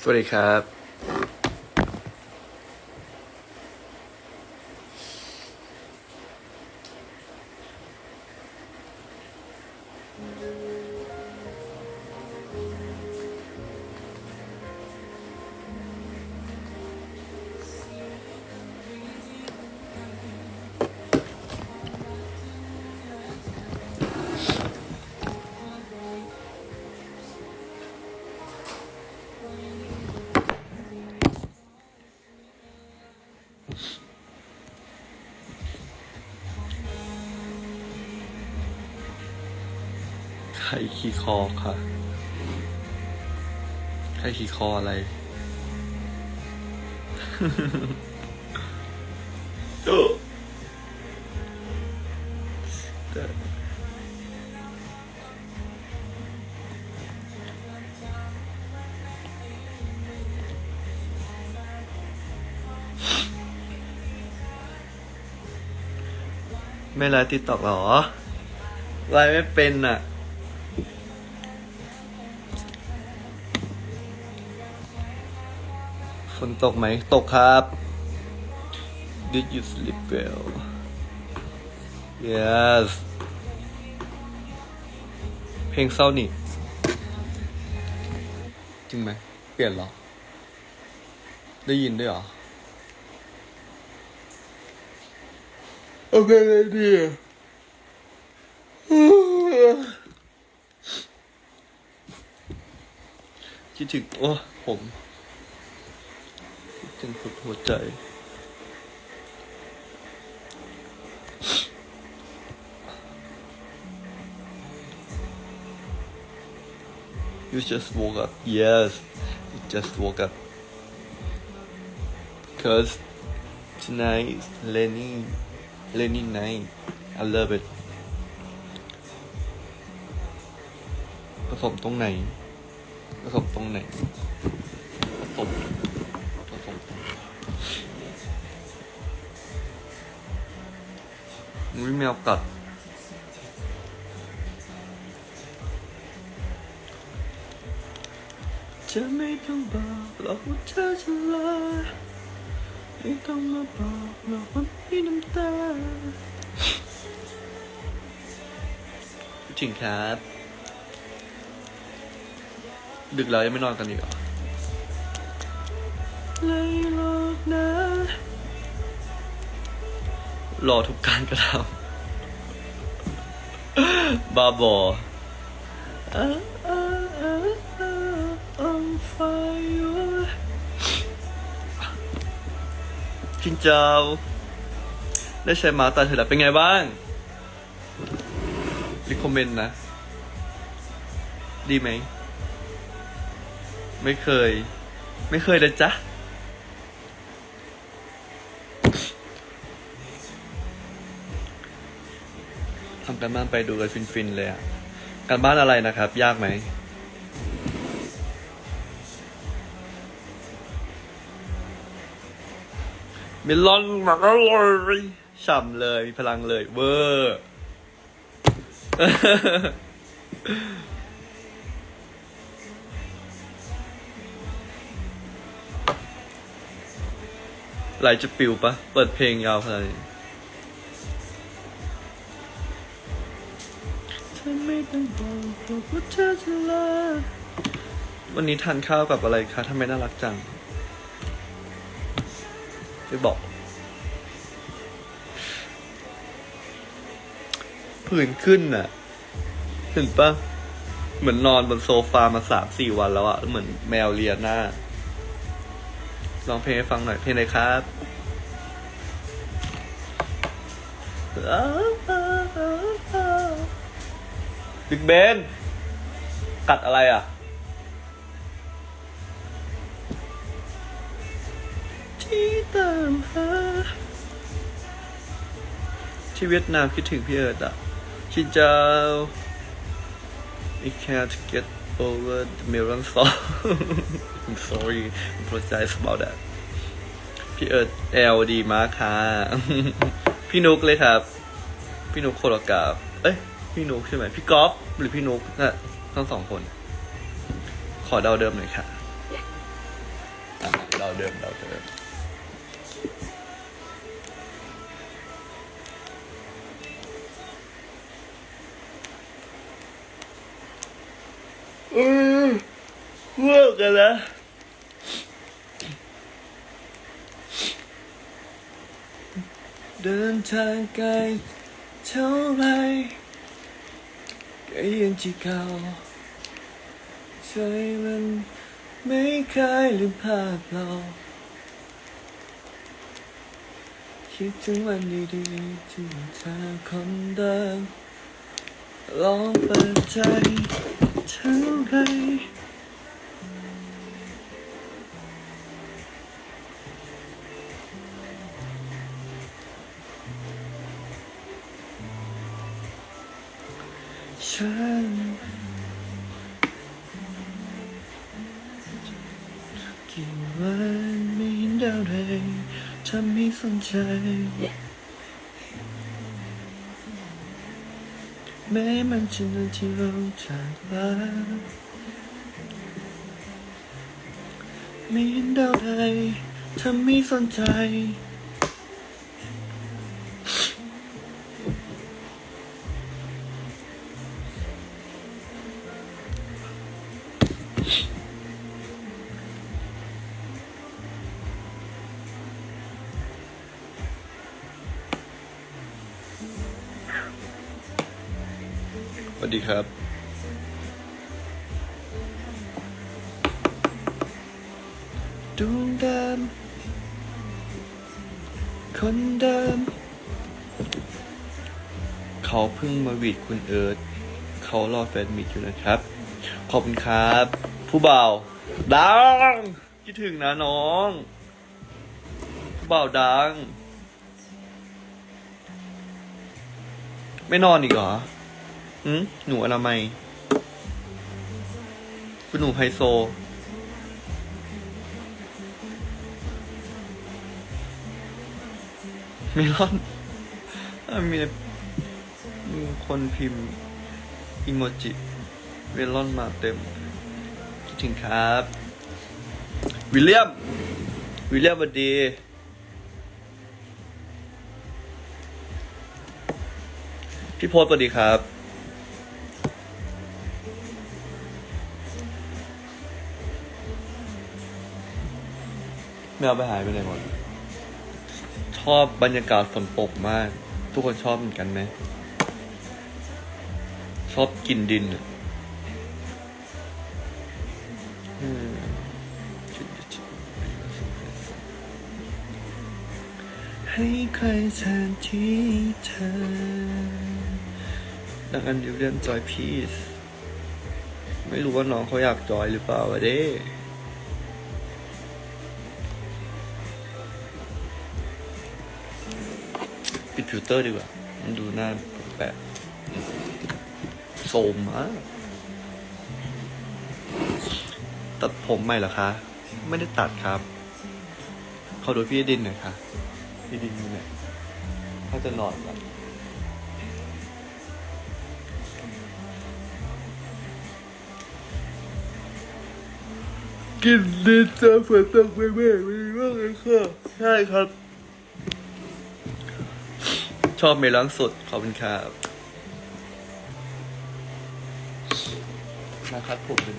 สวัสดีครับ ใครขี่คอค่ะใครขี่คออะไรแต่ไม่ไลฟ์ติ๊กตอกหรอไลฟ์ไม่เป็นอะ ฝนตกไหม ตกครับ Did you sleep well Yes เพลงเศร้านี่ จริงไหม เปลี่ยนหรอ ได้ยินด้วยหรอเอาเลงอะไรดีอะคิดถึงโอ้ผม คิดถึงสุดหัวใจ You just woke up. Yes, you just woke up. Because tonight is Lenny, Lenny night. I love it. ผสมตรงไหนผสมตรงไหนผสม อุ้ยแมวกัด จะไม่ต้องบอกหรอกว่าเธอจะลาไม่ต้องมาบอกหรอกว่ามีน้ำตาจริงครับ ดึกแล้วยังไม่นอนกันอีกเหรอเลยหรอกนะ รอทุกการกระทำบาบอ Ah, ah, ah, ah, on fire ชินเจ้า ได้ใช้มาตาเธอแล้วเป็นไงบ้าง รีคอมเมนต์นะ ดีไหม ไม่เคย ไม่เคยเลยจ้ะ การบ้านไปดูกันฟินๆเลยอะการบ้านอะไรนะครับ ยากไหมเมลอนมากอร่อยฉ่ำเลยมีพลังเลย เวอร์ไหลจะปิวปะ เปิดเพลงยาวขนาดนี้ ต้องบอกว่าเธอจะลาวันนี้ทานข้าวกับอะไรคะทำไมน่ารักจังไม่บอก ผื่นขึ้นน่ะ เห็นปะเหมือนนอนบนโซฟามาสามสี่วันแล้วอะเหมือนแมวเลียหน้า ลองเพลงให้ฟังหน่อยเพลงอะไรครับ บิ๊กเบน กัดอะไรอะที่ตามหาที่เวียดนามคิดถึงพี่เอิร์ดอะชินเจ้า I can't get over the melon song I'm sorry I apologize about that พี่เอิร์ดแอลดีมากค่ะ พี่นุกเลยครับ พี่นุกโคโรกราฟเอ้ย พี่นุกใช่ไหมพี่กอล์ฟหรือพี่นุกน่ะทั้งสองคน ขอเดาเดิมหน่อยค่ะเราเดิมเราเดิมอือเลิกกันแล้วเดินทางไกลเท่าไร ก็ยังที่เก่าใจมันไม่เคยลืมภาพเรา คิดถึงวันดีๆที่เธอคนเดิมลองเปิดใจเท่าไร ฉันกี่วันไม่เห็นดาวแดงทำให้สนใจ แม้มันจะนานที่เราจากลาไม่เห็นดาวใดทำให้สนใจ วัสดีครับ ดวงเดิม คนเดิม เขาเพิ่งมาวีดคุณเอิร์ธเขารอแฟนมิตอยู่นะครับ ขอบคุณครับ ผู้บ่าวดังคิดถึงนะน้อง ผู้บ่าวดัง ไม่นอนอีกเหรอ หืมหนูอนามัยคุณหนูไฮโซ เมลอนอะมีมีคนพิมพ์อิโมจิเมลอนมาเต็มคิดถึงครับ วิลเลียม วิลเลียมสวัสดีพี่โพสต์สวัสดีครับ ไม่เอาไปหายไปไหนหมด ชอบบรรยากาศฝนตกมาก ทุกคนชอบเหมือนกันไหม ชอบกลินดินอะอืมให้ใครแทนที่เธอดังอันเดียวเรียนจอยพีซไม่รู้ว่าน้องเขาอยากจอยหรือเปล่าวะเด้ ฟิลเตอร์ดีกว่า มันดูหน้าแปลกโสมมากตัดผมใหม่เหรอคะ ไม่ได้ตัดครับ เขาดูพี่ดินหน่อยค่ะ พี่ดินอยู่ไหนเขาจะนอนกันกินดินจะฝนตกไม่ไม่ไม่มากเลยค่ะ ใช่ครับ ชอบเมลอนสดขอบคุณครับนะครับผมเป็น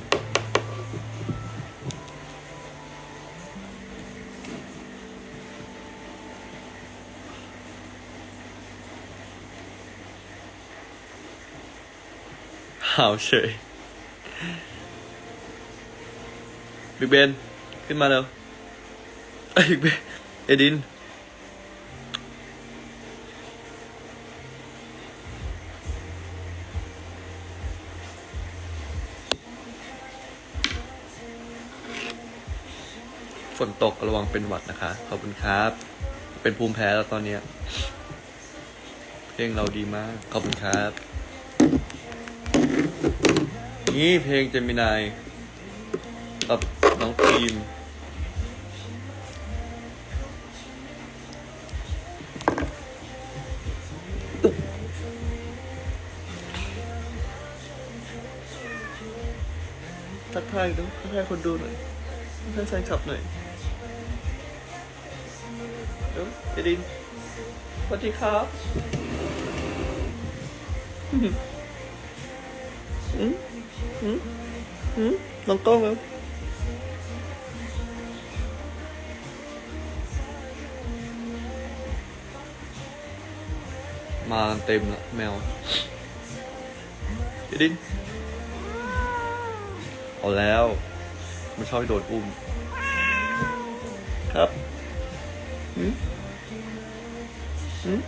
หาวเฉยบิ๊กเบน ขึ้นมาแล้วเอ้ยบิ๊กเบน เอดิน นตกระวังเป็นหวัดนะคะ ขอบคุณครับ เป็นภูมิแพ้แล้วตอนเนี้ยเพลงเราดีมาก ขอบคุณครับ นี่เพลงเจมินายกับน้องทีมทักทายดูทักทายคนดูหน่อยทักทายแฟนคลับหน่อย เจดินสวัสดีครับอืมอืมอืมน้องกล้องครับมาเต็มละแมวเจดินเอาแล้ว มันชอบโดนอุ้มครับหืม หืม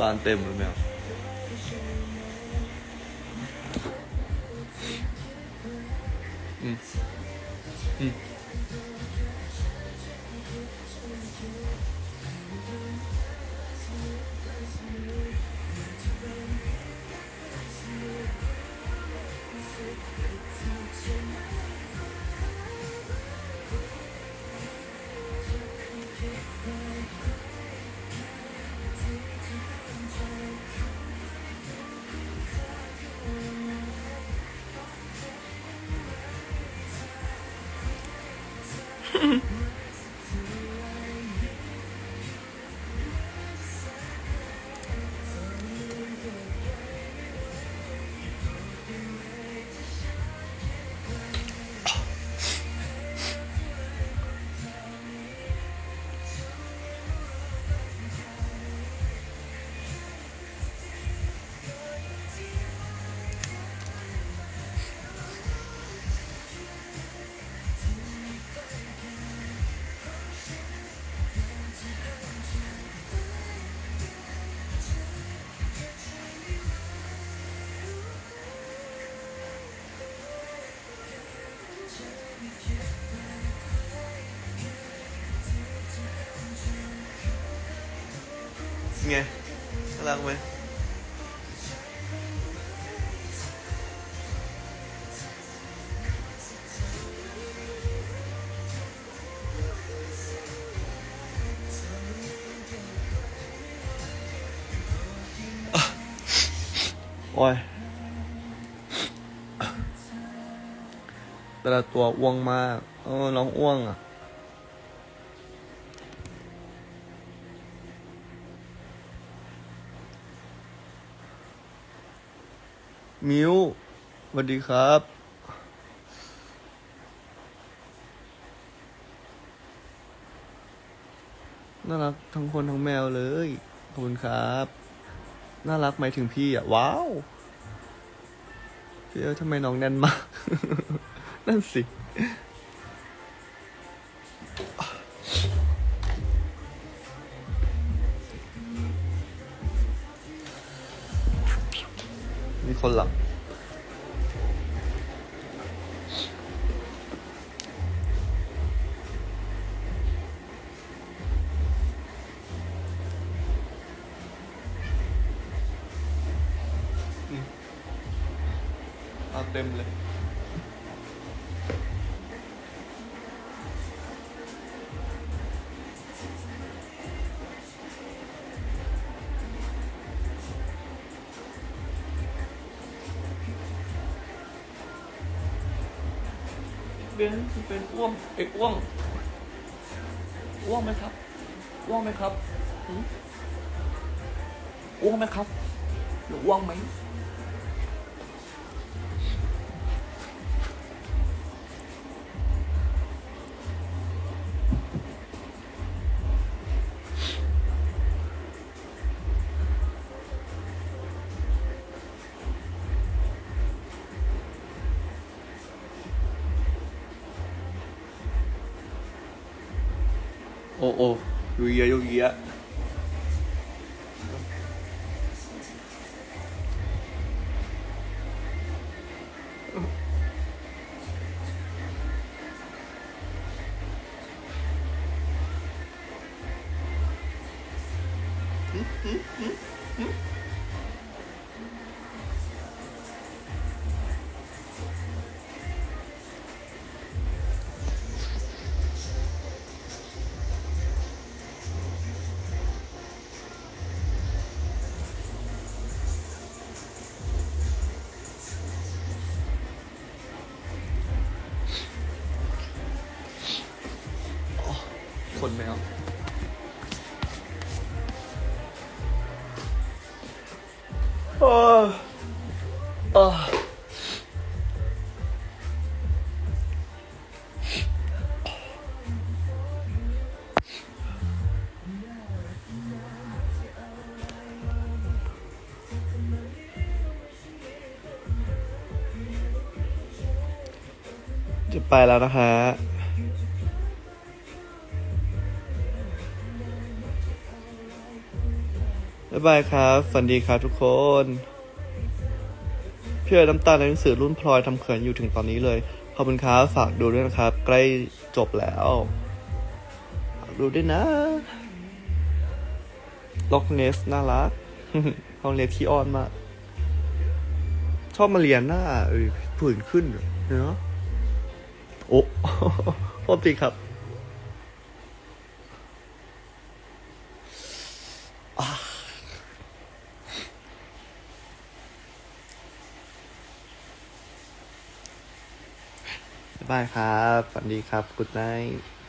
บานเต็ม Hmm. ไงน่ารักไหมอะโอ้ยแต่ละตัวอ้วงมาก เออ น้องอ้วงอะ มิวสวัสดีครับ น่ารักทั้งคนทั้งแมวเลย ขอบคุณครับ น่ารักไหมถึงพี่อะ ว้าวพี่เออทำไมน้องแน่นมาก นั่นสิ เต็มเลย เป็นเป็นอ้วงเอกอ้วงอ้วงไหมครับอ้วงไหมครับหืมอ้วงไหมครับหรืออ้วงไหม โอ้โอ้ยูเไหมอะโอ้ยโอ้จะไปแล้วนะฮะายบายครับ ฝันดีครับทุกคน พี่เอ๋น้ำตาลในหนังสือรุ่นพลอยทำเขินอยู่ถึงตอนนี้เลย ขอบคุณครับฝากดูด้วยนะครับ ใกล้จบแล้วฝากดูด้วยนะ ล็อกเนสน่ารักห้องเรียนขี้อ้อนมากชอบมาเรียนหน้าผื่นขึ้นเนาะโอ้โทษทีครับ บายครับ ฝันดีครับกุดไนท์